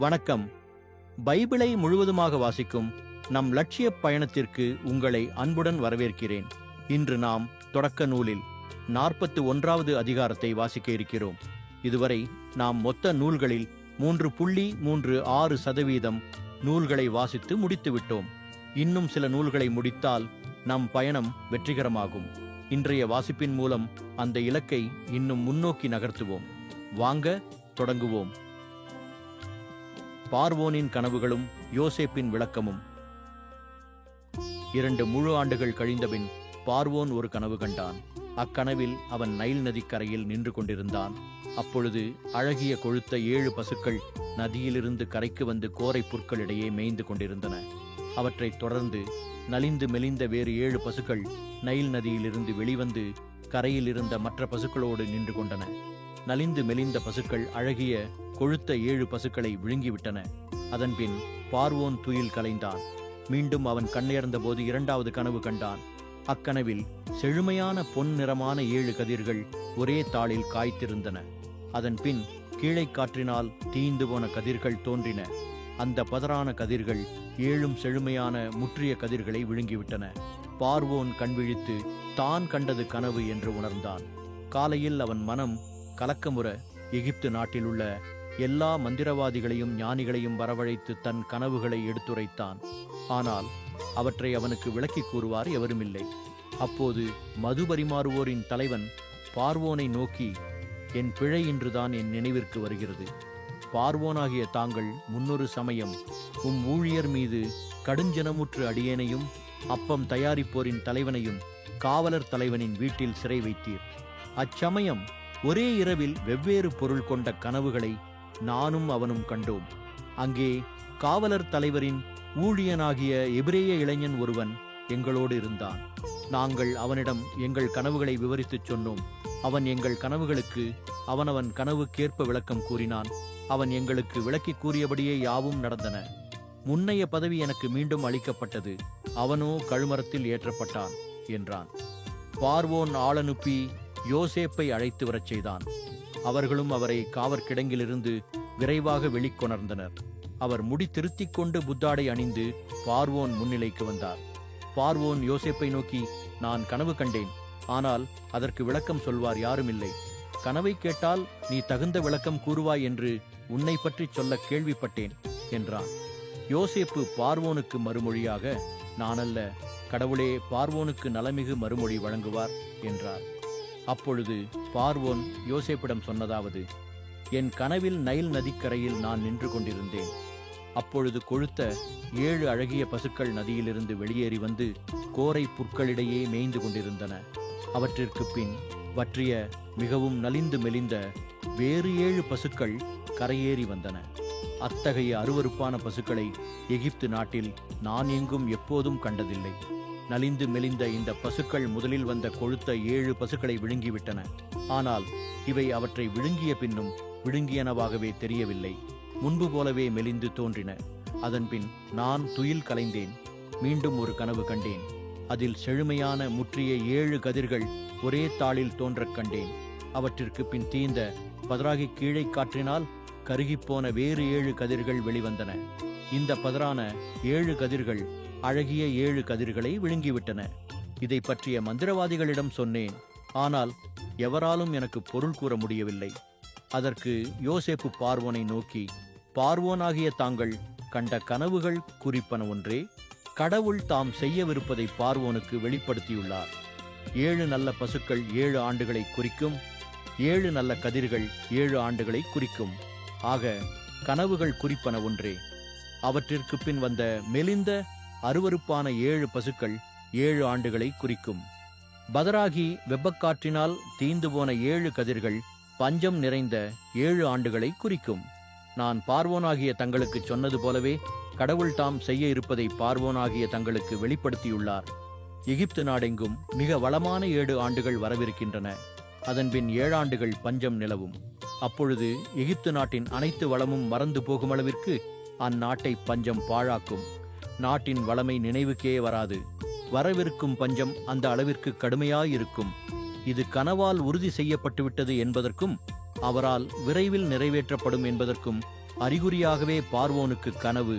வணக்கம். பைபிளை முழுவதுமாக வாசிக்கும் நம் லட்சிய பயணத்திற்கு உங்களை அன்புடன் வரவேற்கிறேன். இன்று நாம் தொடக்க நூலில் நாற்பத்து ஒன்றாவது அதிகாரத்தை வாசிக்க இருக்கிறோம். இதுவரை நாம் மொத்த நூல்களில் மூன்று புள்ளி மூன்று ஆறு சதவீதம் நூல்களை வாசித்து முடித்துவிட்டோம் இன்னும் சில நூல்களை முடித்தால் நம் பயணம் வெற்றிகரமாகும். இன்றைய வாசிப்பின் மூலம் அந்த இலக்கை இன்னும் முன்னோக்கி நகர்த்துவோம். வாங்க தொடங்குவோம். பார்வோனின் கனவுகளும் யோசேப்பின் விளக்கமும். இரண்டு முழு ஆண்டுகள் கழிந்தபின் பார்வோன் ஒரு கனவு கண்டான். அக்கனவில் அவன் நைல் நதிக்கரையில் நின்று கொண்டிருந்தான். அப்பொழுது அழகிய கொழுத்த ஏழு பசுக்கள் நதியிலிருந்து கரைக்கு வந்து கோரை புற்களிடையே மேய்ந்து கொண்டிருந்தன. அவற்றைத் தொடர்ந்து நலிந்து மெலிந்த வேறு ஏழு பசுக்கள் நைல் நதியிலிருந்து வெளிவந்து கரையில் இருந்த மற்ற பசுக்களோடு நின்று கொண்டன. நலிந்து மெலிந்த பசுக்கள் அழகிய கொழுத்த ஏழு பசுக்களை விழுங்கிவிட்டன. அதன்பின் பார்வோன் துயில் கலைந்தான். மீண்டும் அவன் கண்ணேர்ந்த போது இரண்டாவது கனவு கண்டான். அக்கனவில் செழுமையான பொன் நிறமான ஏழு கதிர்கள் ஒரே தாளில் காய்த்திருந்தன. அதன் பின் கீழே காற்றினால் தீந்து போன கதிர்கள் தோன்றின. அந்த பதறான கதிர்கள் ஏழும் செழுமையான முற்றிய கதிர்களை விழுங்கிவிட்டன. பார்வோன் கண்விழித்து தான் கண்டது கனவு என்று உணர்ந்தான். காலையில் அவன் மனம் கலக்கமுற எகிப்து நாட்டிலுள்ள எல்லா மந்திரவாதிகளையும் ஞானிகளையும் வரவழைத்து தன் கனவுகளை எடுத்துரைத்தான். ஆனால் அவற்றை அவனுக்கு விளக்கிக் கூறுவார் எவருமில்லை. அப்போது மது பரிமாறுவோரின் தலைவன் பார்வோனை நோக்கி என் பிழை இன்றுதான் என் நினைவிற்கு வருகிறது. பார்வோனாகிய தாங்கள் முன்னொரு சமயம் உம் ஊழியர் மீது கடுஞ்சனமுற்று அடியேனையும் அப்பம் தயாரிப்போரின் தலைவனையும் காவலர் தலைவனின் வீட்டில் சிறை வைத்தீர். அச்சமயம் ஒரே இரவில் வெவ்வேறு பொருள் கொண்ட கனவுகளை நானும் அவனும் கண்டோம். அங்கே காவலர் தலைவரின் ஊழியனாகிய எபிரேய இளைஞன் ஒருவன் எங்களோடு இருந்தான். நாங்கள் அவனிடம் எங்கள் கனவுகளை விவரித்துச் சொன்னோம். அவன் எங்கள் கனவுகளுக்கு அவனவன் கனவுக்கேற்ப விளக்கம் கூறினான். அவன் எங்களுக்கு விளக்கி கூறியபடியே யாவும் நடந்தன. முன்னைய பதவி எனக்கு மீண்டும் அளிக்கப்பட்டது. அவனோ கழுமரத்தில் ஏற்றப்பட்டான் என்றான். பார்வோன் ஆளனுப்பி யோசேப்பை அழைத்து வரச் செய்தான். அவர்களும் அவரை காவற்கிடங்கிலிருந்து விரைவாக வெளிக்கொணர்ந்தனர். அவர் முடி திருத்திக் கொண்டு புத்தாடை அணிந்து பார்வோன் முன்னிலைக்கு வந்தார். பார்வோன் யோசேப்பை நோக்கி நான் கனவு கண்டேன். ஆனால் அதற்கு விளக்கம் சொல்வார் யாருமில்லை. கனவை கேட்டால் நீ தகுந்த விளக்கம் கூறுவாய் என்று உன்னை பற்றி சொல்ல கேள்விப்பட்டேன் என்றான். யோசேப்பு பார்வோனுக்கு மறுமொழியாக நானல்ல கடவுளே பார்வோனுக்கு நலமிகு மறுமொழி வழங்குவார் என்றார். அப்பொழுது பார்வோன் யோசேப்பிடம் சொன்னதாவது என் கனவில் நைல் நதிக்கரையில் நான் நின்று கொண்டிருந்தேன். அப்பொழுது கொழுத்த ஏழு அழகிய பசுக்கள் நதியிலிருந்து வெளியேறி வந்து கோரை புற்களிடையே மேய்ந்து கொண்டிருந்தன. அவற்றிற்கு பின் வற்றிய மிகவும் நலிந்து மெலிந்த வேறு ஏழு பசுக்கள் கரையேறி வந்தன. அத்தகைய அருவருப்பான பசுக்களை எகிப்து நாட்டில் நான் எங்கும் எப்போதும் கண்டதில்லை. நலிந்து மெலிந்த இந்த பசுக்கள் முதலில் வந்த கொழுத்த ஏழு பசுக்களை விழுங்கிவிட்டன. ஆனால் இவை அவற்றை விழுங்கிய பின்னும் விழுங்கியனவாகவே தெரியவில்லை. முன்பு போலவே மெலிந்து தோன்றின. அதன்பின் நான் துயில் கலைந்தேன். மீண்டும் ஒரு கனவு கண்டேன். அதில் செழுமையான முற்றிய ஏழு கதிர்கள் ஒரே தாளில் தோன்றக் கண்டேன். அவற்றிற்கு பின் தீந்த பதராகி கீழே காற்றினால் கருகிப்போன வேறு ஏழு கதிர்கள் வெளிவந்தன. இந்த பதரான ஏழு கதிர்கள் அழகிய ஏழு கதிர்களை விழுங்கிவிட்டன. இதை பற்றிய மந்திரவாதிகளிடம் சொன்னேன். ஆனால் எவராலும் எனக்கு பொருள் கூற முடியவில்லை. அதற்கு யோசேப்பு பார்வோனை நோக்கி பார்வோனாகிய தாங்கள் கண்ட கனவுகள் குறிப்பன ஒன்றே. கடவுள் தாம் செய்யவிருப்பதை பார்வோனுக்கு வெளிப்படுத்தியுள்ளார். ஏழு நல்ல பசுக்கள் ஏழு ஆண்டுகளை குறிக்கும். ஏழு நல்ல கதிர்கள் ஏழு ஆண்டுகளை குறிக்கும். ஆக கனவுகள் குறிப்பன ஒன்றே. அவற்றிற்கு பின் வந்த மெலிந்த அருவருப்பான ஏழு பசுக்கள் ஏழு ஆண்டுகளை குறிக்கும். பதராகி வெப்பக்காற்றினால் தீந்து போன ஏழு கதிர்கள் பஞ்சம் நிறைந்த ஏழு ஆண்டுகளை குறிக்கும். நான் பார்வோனாகிய தங்களுக்கு சொன்னது போலவே கடவுள் தாம் செய்ய இருப்பதை பார்வோனாகிய தங்களுக்கு வெளிப்படுத்தியுள்ளார். எகிப்து நாடெங்கும் மிக வளமான ஏழு ஆண்டுகள் வரவிருக்கின்றன. அதன்பின் ஏழாண்டுகள் பஞ்சம் நிலவும். அப்பொழுது எகிப்து நாட்டின் அனைத்து வளமும் மறந்து போகும் அளவிற்கு அந்நாட்டை பஞ்சம் பாழாக்கும். நாட்டின் வளமை நினைவுக்கே வராது. வரவிருக்கும் பஞ்சம் அந்த அளவிற்கு கடுமையாயிருக்கும். இது கனவால் உறுதி செய்யப்பட்டுவிட்டது என்பதற்கும் அவரால் விரைவில் நிறைவேற்றப்படும் என்பதற்கும் அறிகுறியாகவே பார்வோனுக்கு கனவு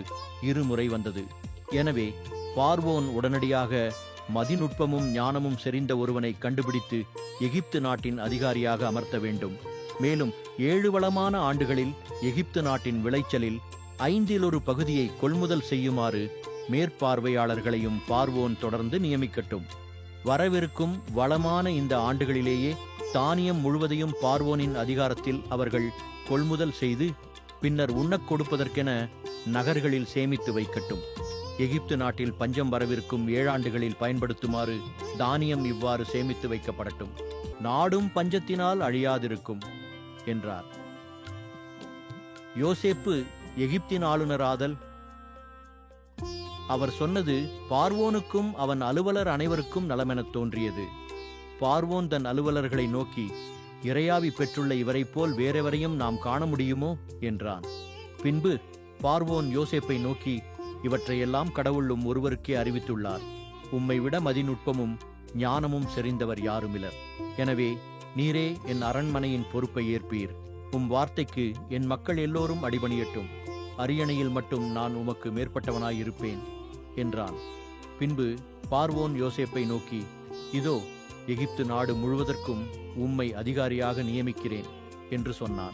இருமுறை வந்தது. எனவே பார்வோன் உடனடியாக மதிநுட்பமும் ஞானமும் செறிந்த ஒருவனை கண்டுபிடித்து எகிப்து நாட்டின் அதிகாரியாக அமர்த்த வேண்டும். மேலும் ஏழு வளமான ஆண்டுகளில் எகிப்து நாட்டின் விளைச்சலில் ஐந்தில் ஒரு பகுதியை கொள்முதல் செய்யுமாறு மேற்பார்வையாளர்களையும் பார்வோன் தொடர்ந்து நியமிக்கட்டும். வரவிருக்கும் வளமான இந்த ஆண்டுகளிலேயே தானியம் முழுவதையும் பார்வோனின் அதிகாரத்தில் அவர்கள் கொள்முதல் செய்து பின்னர் உண்ணக் கொடுப்பதற்கென நகர்களில் சேமித்து வைக்கட்டும். எகிப்து நாட்டில் பஞ்சம் வரவிருக்கும் ஏழாண்டுகளில் பயன்படுத்துமாறு தானியம் இவ்வாறு சேமித்து வைக்கப்படட்டும். நாடும் பஞ்சத்தினால் அழியாதிருக்கும் என்றார். யோசேப்பு எகிப்தின் ஆளுநராதல் அவர் சொன்னது பார்வோனுக்கும் அவன் அலுவலர் அனைவருக்கும் நலமெனத் தோன்றியது. பார்வோன் தன் அலுவலர்களை நோக்கி இறையாவி பெற்றுள்ள இவரைப் போல் வேறெவரையும் நாம் காண முடியுமோ? என்றான். பின்பு பார்வோன் யோசேப்பை நோக்கி இவற்றையெல்லாம் கடவுளும் ஒருவருக்கே அறிவித்துள்ளார். உம்மை விட மதிநுட்பமும் ஞானமும் செறிந்தவர் யாருமிலர். எனவே நீரே என் அரண்மனையின் பொறுப்பை ஏற்பீர். உம் வார்த்தைக்கு என் மக்கள் எல்லோரும் அடிபணியட்டும். அரியணையில் மட்டும் நான் உமக்கு மேற்பட்டவனாயிருப்பேன் என்றான். பின்பு பார்வோன் யோசேப்பை நோக்கி இதோ எகிப்து நாடு முழுவதற்கும் உம்மை அதிகாரியாக நியமிக்கிறேன் என்று சொன்னான்.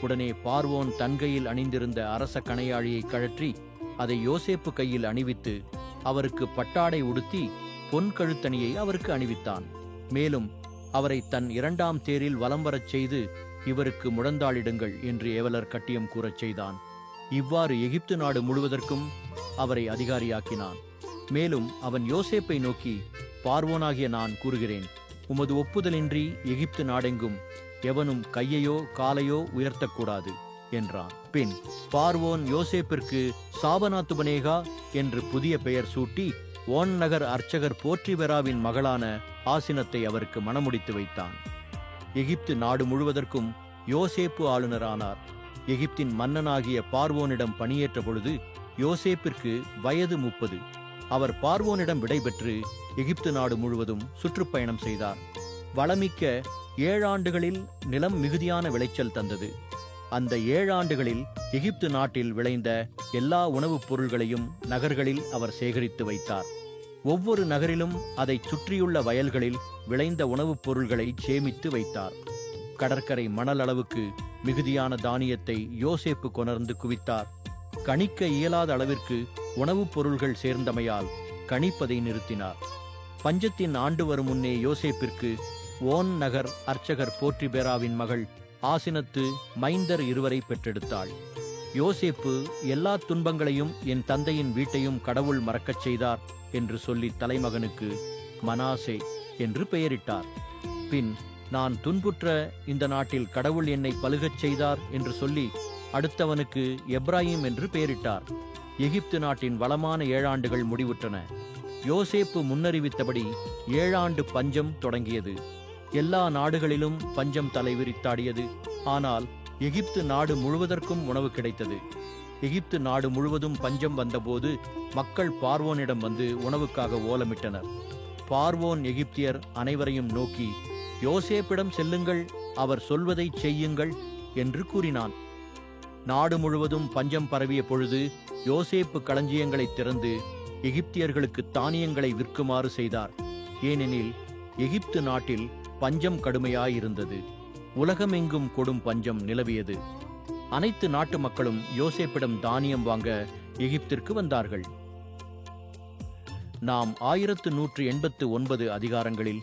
உடனே பார்வோன் தன்கையில் அணிந்திருந்த அரச கணையாழியை கழற்றி அதை யோசேப்பு கையில் அணிவித்து அவருக்கு பட்டாடை உடுத்தி பொன் கழுத்தணியை அவருக்கு அணிவித்தான். மேலும் அவரை தன் இரண்டாம் தேரில் வலம் வரச் செய்து இவருக்கு முழந்தாளிடுங்கள் என்று ஏவலர் கட்டியம் கூறச் செய்தான். இவ்வாறு எகிப்து நாடு முழுவதற்கும் அவரை அதிகாரியாக்கினான். மேலும் அவன் யோசேப்பை நோக்கி பார்வோனாகிய நான் கூறுகிறேன் உமது ஒப்புதலின்றி எகிப்து நாடெங்கும் எவனும் கையையோ காலையோ உயர்த்தக்கூடாது என்றான். பின் பார்வோன் யோசேப்பிற்கு சாபநாத்துபனேகா என்று புதிய பெயர் சூட்டி ஓன் நகர் அர்ச்சகர் போற்றிவெராவின் மகளான ஆசினத்தை அவருக்கு மணமுடித்து வைத்தான். எகிப்து நாடு முழுவதற்கும் யோசேப்பு ஆளுநரானார். எகிப்தின் மன்னனாகிய பார்வோனிடம் பணியேற்ற பொழுது யோசேப்பிற்கு வயது முப்பது. அவர் பார்வோனிடம் விடைபெற்று எகிப்து நாடு முழுவதும் சுற்றுப்பயணம் செய்தார். வளமிக்க ஏழாண்டுகளில் நிலம் மிகுதியான விளைச்சல் தந்தது. அந்த ஏழாண்டுகளில் எகிப்து நாட்டில் விளைந்த எல்லா உணவுப் பொருள்களையும் நகர்களில் அவர் சேகரித்து வைத்தார். ஒவ்வொரு நகரிலும் அதைச் சுற்றியுள்ள வயல்களில் விளைந்த உணவுப் பொருள்களை சேமித்து வைத்தார். கடற்கரை மணல் அளவுக்கு மிகுதியான தானியத்தை யோசேப்பு கொணர்ந்து குவித்தார். கணிக்க இயலாத அளவிற்கு உணவுப் பொருள்கள் சேர்ந்தமையால் கணிப்பதை நிறுத்தினார். பஞ்சத்தின் ஆண்டு வரும் முன்னே யோசேப்பிற்கு ஓன் நகர் அர்ச்சகர் போற்றிபேராவின் மகள் ஆசினத்து மைந்தர் இருவரை பெற்றெடுத்தாள். யோசேப்பு எல்லா துன்பங்களையும் என் தந்தையின் வீட்டையும் கடவுள் மறக்கச் செய்தார் என்று சொல்லி தலைமகனுக்கு மனாசே என்று பெயரிட்டார். பின் நான் துன்புற்ற இந்த நாட்டில் கடவுள் என்னை பழுகச் செய்தார் என்று சொல்லி அடுத்தவனுக்கு எப்ராஹிம் என்று பெயரிட்டார் எகிப்து நாட்டின் வளமான ஏழாண்டுகள் முடிவுற்றன. யோசேப்பு முன்னறிவித்தபடி ஏழாண்டு பஞ்சம் தொடங்கியது. எல்லா நாடுகளிலும் பஞ்சம் தலைவிரித்தாடியது. ஆனால் எகிப்து நாடு முழுவதற்கும் உணவு கிடைத்தது. எகிப்து நாடு முழுவதும் பஞ்சம் வந்தபோது மக்கள் பார்வோனிடம் வந்து உணவுக்காக ஓலமிட்டனர். பார்வோன் எகிப்தியர் அனைவரையும் நோக்கி யோசேப்பிடம் செல்லுங்கள் அவர் சொல்வதை செய்யுங்கள் என்று கூறினான். நாடு முழுவதும் பஞ்சம் பரவிய பொழுது யோசேப்பு களஞ்சியங்களை திறந்து எகிப்தியர்களுக்கு தானியங்களை விற்குமாறு செய்தார். ஏனெனில் எகிப்து நாட்டில் பஞ்சம் கடுமையாயிருந்தது. உலகமெங்கும் கொடும் பஞ்சம் நிலவியது. அனைத்து நாட்டு மக்களும் யோசேப்பிடம் தானியம் வாங்க எகிப்திற்கு வந்தார்கள். நாம் ஆயிரத்து நூற்று எண்பத்து ஒன்பது அதிகாரங்களில்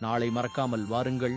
நாளை மறக்காமல் வாருங்கள்.